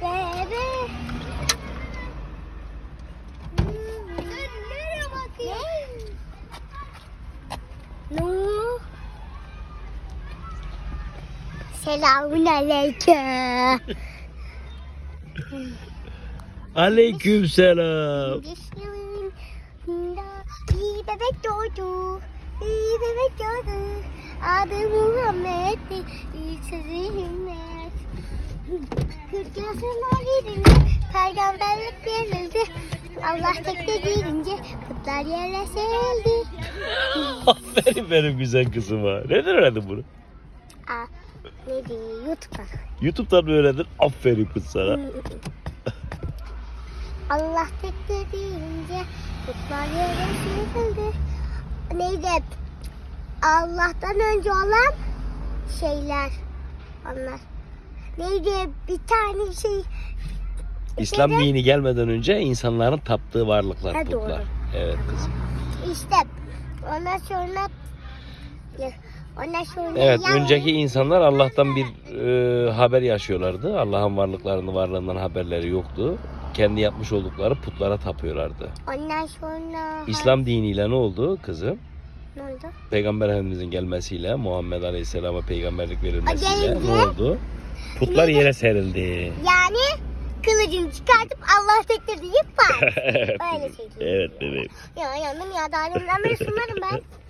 Bebe. Dur nereye? Ne? Selamun aleyküm. Aleyküm selam. İyi bebek doğdu. İyi bebek doğdu. Adı Muhammed. İyi sözü himmet. Kırk yaşına girince peygamberlik verildi. Allah tekte girince putlar yere serildi. Aferin benim güzel kızıma. Neden öğrendin bunu? Aa, ne diyor YouTube'da. YouTube'dan mı öğrendin? Aferin kız sana. Allah tekte deyince putlar yere serildi. Neydi? Allah'tan önce olan şeyler. Onlar. Neydi? Bir tane şey. İslam Şeyde- dini gelmeden önce insanların taptığı varlıklar, Ha, doğru. putlar. Evet kızım. İşte ondan sonra ondan sonra Evet, yani- önceki insanlar Allah'tan bir e, haber yaşıyorlardı. Allah'ın varlıklarını, varlığından haberleri yoktu. Kendi yapmış oldukları putlara tapıyorlardı. ondan sonra İslam diniyle ne oldu kızım? ne oldu? Peygamber Efendimizin gelmesiyle, Muhammed Aleyhisselam'a peygamberlik verilmesiyle ne oldu? Putlar yere serildi. Yani kılıcını çıkartıp Allah tektir deyip evet. Öyle şey. Evet bebeğim. Ya yandım ya daha deminden beri sunarım ben.